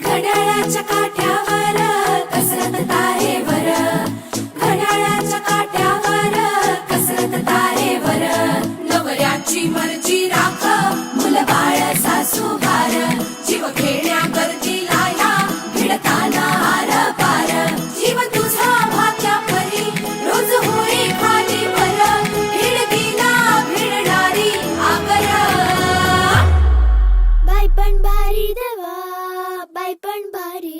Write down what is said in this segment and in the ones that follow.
घड्याळाच्या काठ्यावर कसरत तारे. Buddy.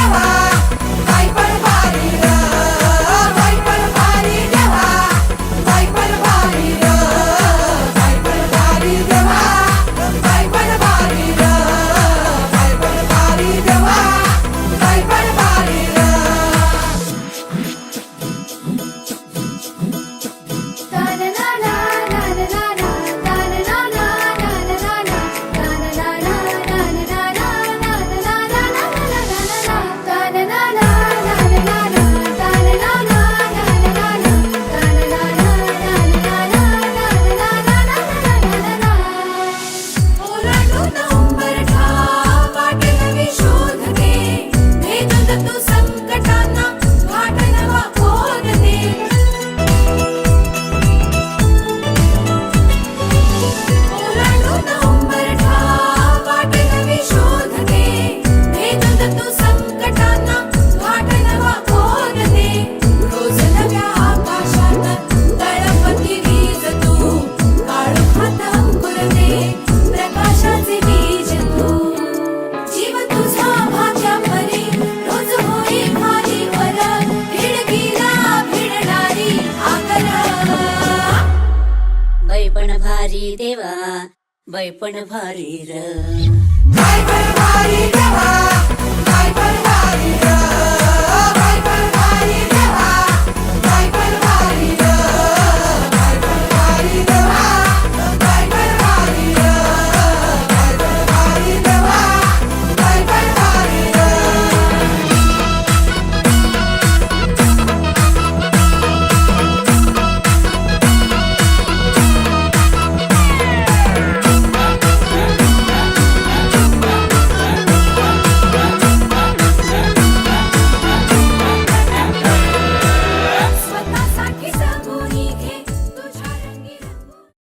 बैपण भारी र.